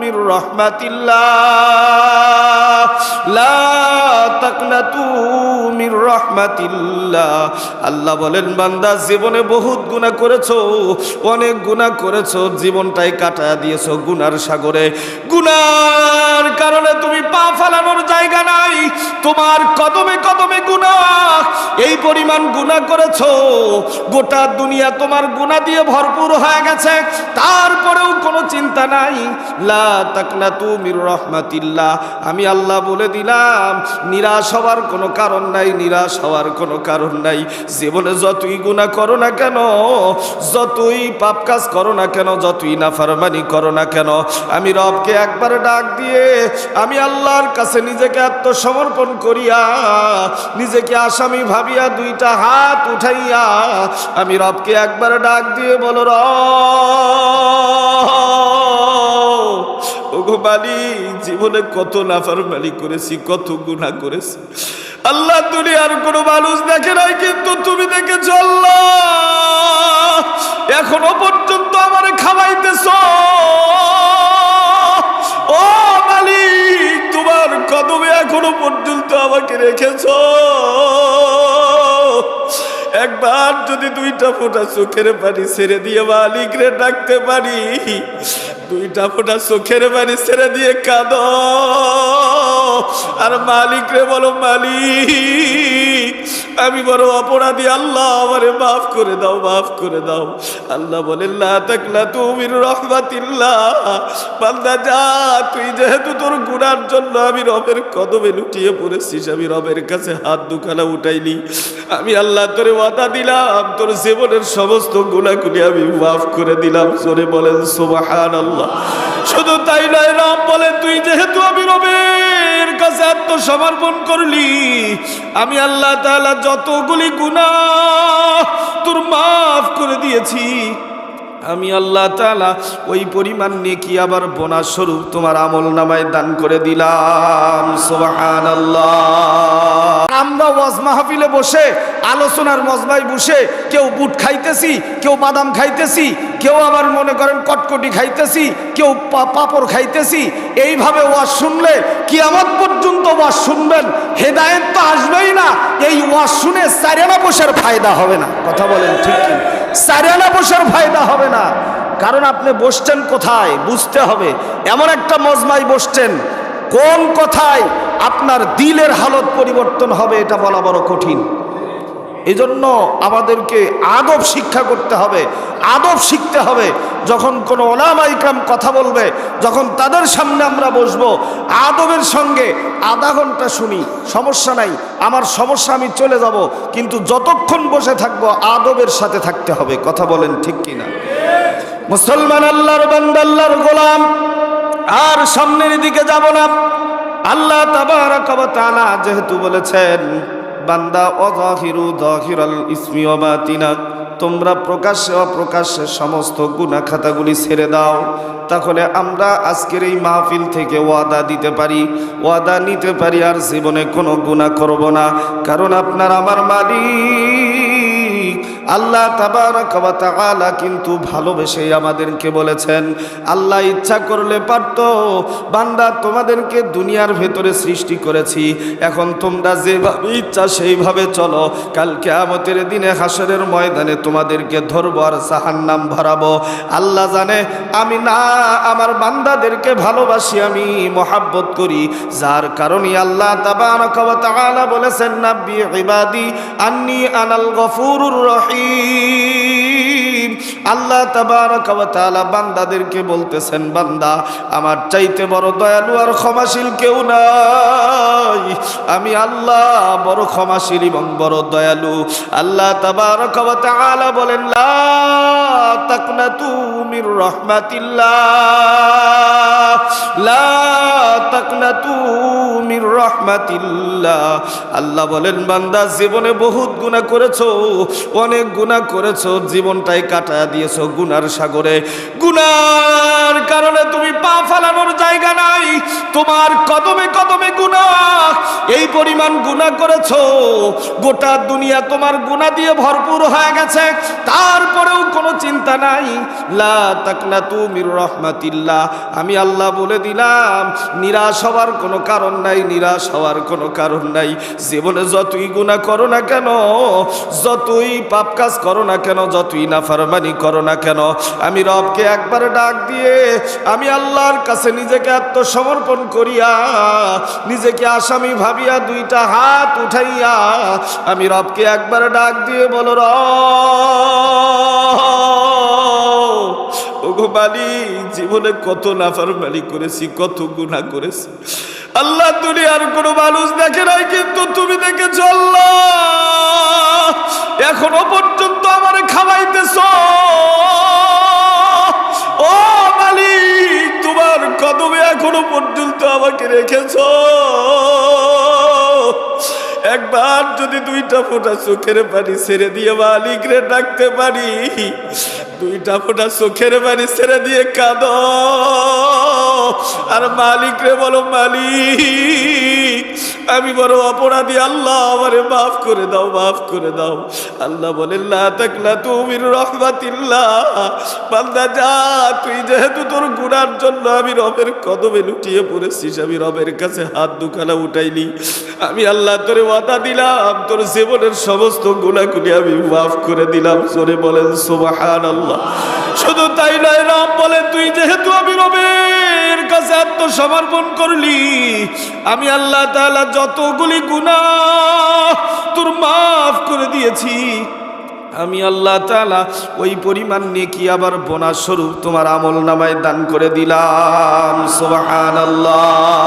মির রাহমাতিল্লাহ। লা তাকনাতু মির রাহমাতিল্লাহ। আল্লাহ বলেন, বান্দা, জীবনে বহুত গুনাহ করেছ, অনেক গুনাহ করেছ, জীবনটাই কাটা দিয়েছ গুনার সাগরে। গুনার কারণে তুমি পা ফালানোর জায়গা নাই, তোমার কদমে কদমে গুনাহ। এই পরিমাণ গুনাহ করেছ, গোটা দুনিয়া তোমার গুনাহ দিয়ে ভরপুর হয়ে গেছে। তারপরেও কোনো চিন্তা নাই। লা তাকনাতু মির রাহমাতিল্লাহ। আমি আল্লাহ বলে দিলাম, নিরাশ হওয়ার কোনো কারণ নাই, নিরাশ হওয়ার কোনো কারণ নাই। জীবনে যতই গুনাহ করো না কেন, যতই পাপ কাজ করো না কেন, যতই নাফরমানি করো না কেন, আমি রবকে একবার ডাক দিয়ে, আমি আল্লাহর কাছে নিজেকে আত্মসমর্পণ করিয়া, নিজেকে আসামি ভাবিয়া দুইটা হাত উঠাইয়া, আমি রবকে একবার ডাক দিয়ে বলো র মালিক জীবনে কত নাফরমানি করেছি, কত গুনাহ করেছি। আল্লাহ দুনিয়ার কোনো মানুষ দেখে নাই, কিন্তু তুমি দেখেছ আল্লাহ, এখনও পর্যন্ত আমার খাওয়াইতেছ। ও মালিক তোমার কদমে এখনও পর্যন্ত আমাকে রেখেছ। একবার যদি দুইটা ফোঁটা চোখের পানি ছেড়ে দিয়ে মালিক রে ডাকতে পারি দুইটা ফোটা চোখের বাড়ি ছেড়ে দিয়ে কাঁদ। আর মালিক রে বলো মালিক আমি বড় অপরাধী, আল্লাহ আমারে মাফ করে দাও, মাফ করে দাও। আল্লাহ বলেন না তাকলা তুমি রহমাতিল্লাহ। বান্দা, যা, তুই যেহেতু তোর গুনার জন্য আমি রবের কদমে লুটিয়ে পড়েছিস, আমি রবের কাছে হাত দুখানা উঠাইনি। আমি আল্লাহ তোরে ওয়াদা দিলাম, তোর জীবনের সমস্ত গুণাগুলি আমি মাফ করে দিলাম। জোরে বলেন সুবাহান আল্লাহ শুধু তাই নয়, রাম বলে, তুই যেহেতু আমি রবের কাছে আত্মসমর্পণ করলি, আমি আল্লাহ তাআলা যতগুলি গুনাহ তোর মাফ করে দিয়েছি। আমি আল্লাহ তাআলা ওই পরিমাণ নেকি আবার বোনাস স্বরূপ তোমার আমল নামায় দান করে দিলাম। সুবহানাল্লাহ। আমরা ওয়াজ মাহফিলে বসে, আলোচনার মজমায় বসে, কেউ বুট খাইতেছি, কেউ বাদাম খাইতেছি, কেউ আবার মনে করেন কটকটি খাইতেছি, কেউ পাপড় খাইতেছি, এইভাবে ওয়াজ শুনলে কিয়ামত পর্যন্ত ওয়াজ শুনবেন, হেদায়েত তো আসবেই না, এই ওয়াজ শুনে চারিয়ানা বসার ফায়দা হবে না। কথা বলেন ঠিক কি চারিয়ানা বসার ফায়দা হবে না। কারণ আপনি বসছেন কোথায়? বুঝতে হবে। এমন একটা মজমায় বসছেন, কোন কথায় আপনার দিলের হালত পরিবর্তন হবে, এটা বলা বড় কঠিন। এজন্য আমাদেরকে আদব শিক্ষা করতে হবে, আদব শিখতে হবে। যখন কোনো ওলামা কথা বলবে, যখন তাদের সামনে আমরা বসবো, আদবের সঙ্গে আধা ঘণ্টা শুনি, সমস্যা নাই, আমার সমস্যা আমি চলে যাব, কিন্তু যতক্ষণ বসে থাকব, আদবের সাথে থাকতে হবে। কথা বলেন ঠিক কিনা? মুসলমান আল্লাহর বান্দা, আল্লাহর গোলাম, আর সামনের দিকে যাব না। আল্লাহ যেহেতু বলেছেন, বান্দা অজাহিরু তোমরা প্রকাশ্যে অপ্রকাশ্যে সমস্ত গুনাহ খাতাগুলি ছেড়ে দাও, তাহলে আমরা আজকের এই মাহফিল থেকে ওয়াদা দিতে পারি। ওয়াদা নিতে পারি আর জীবনে কোনো গুনাহ করব না, কারণ আপনার আমার মালিক। আল্লাহ কিন্তু ভালোবেসেই আমাদেরকে বলেছেন, আল্লাহ ইচ্ছা করলে পারত, বান্দা তোমাদেরকে দুনিয়ার ভেতরে সৃষ্টি করেছি, এখন তোমরা যেভাবে ইচ্ছা সেইভাবে চলো কালকে আমতের দিনে হাসরের ময়দানে তোমাদেরকে ধরবো আর জাহান্নাম ভরাবো। আল্লাহ জানে, আমি না, আমার বান্দাদেরকে ভালোবাসি, আমি মহাব্বত করি। যার কারণে আল্লাহ তাআলা বলেছেন, নাব্বি ইবাদি আন্নি আনাল গফুরুর রহিম। الرحيم আল্লাহ বান্দাদেরকে বলতেছেন, বান্দা, আমার চাইতে বড় দয়ালু আর ক্ষমাশীল কেউ নাই। আমি আল্লাহ বড় ক্ষমাশীল এবং বড় দয়ালু। আল্লাহ ওয়া বলেন, লা তাকনাতু মির রাহমাতিল্লাহ। লা তাকনাতু মির রাহমাতিল্লাহ। আল্লাহ বলেন, বান্দা, জীবনে বহুত গুনাহ করেছ, অনেক গুনাহ করেছ, জীবনটাই কাটা কাটা দিয়েছ গুনার সাগরে। গুনার কারণে তুমি পা ফালানোর জায়গা নাই। তোমার কদমে কদমে গুনাহ। এই পরিমাণ গুনাহ করেছ, গোটা দুনিয়া তোমার গুনাহ দিয়ে ভরপুর হয়ে গেছে। তারপরেও কোনো চিন্তা নাই। লা তাকনা তুমির রহমাতিল্লাহ। আমি আল্লাহ বলে দিলাম, নিরাশ হওয়ার কোনো কারণ নাই, নিরাশ হওয়ার কোনো কারণ নাই। জীবনে যতই গুনাহ করো না কেন, যতই পাপ কাজ করো না কেন, যতই নাফরমানি করো না কেন? আমি রবকে একবার ডাক দিয়ে আমি আল্লাহর কাছে নিজেকে আত্মসমর্পণ করিয়া, নিজেকে আসামি ভাবিয়া দুইটা হাত উঠাইয়া আমি রবকে একবার ডাক দিয়ে বলো র ওগো জীবনে কত নাফরমানি করেছি, কত গুনাহ করেছি। আল্লাহ দুনিয়ার কোনো মানুষ দেখে নাই, কিন্তু তুমি দেখেছ আল্লাহ। এখনও পর্যন্ত আমার খাওয়াইতেছ? ও মালিক, তোমার কদমে এখনও পর্যন্ত আমাকে রেখেছ। একবার যদি দুইটা ফোঁটা চোখের পানি ছেড়ে দিয়ে মালিক রে ডাকতে পারি, দুইটা ফোঁটা চোখের পানি ছেড়ে দিয়ে কাঁদ। আর মালিক রে বলো, মালিক আমি বড় অপরাধী, আল্লাহ আমারে মাফ করে দাও, মাফ করে দাও। আল্লাহ বলেন, লা তাকলা তুমি রহমাতিল্লাহ। বান্দা, যা, তুই যেহেতু তোর গুনার জন্য আমি রবের কদমে লুটিয়ে পড়েছিস, আমি রবের কাছে হাত দুখানা উঠাইনি। আমি আল্লাহ তোরে ওয়াদা দিলাম, তোর জীবনের সমস্ত গুণাগুলি আমি মাফ করে দিলাম। জোরে বলেন সুবাহান আল্লাহ শুধু তাই নয়, রব বলে, তুই যেহেতু আমি রবের কাছে আত্মসমর্পণ করলি, আমি আল্লাহ তাআলা যতগুলি গুণা তোর মাফ করে দিয়েছি, আমি আল্লাহ তালা ওই পরিমাণ নিয়ে কি আবার বোনা স্বরূপ তোমার আমল নামায় দান করে দিলাম। সুবহানাল্লাহ।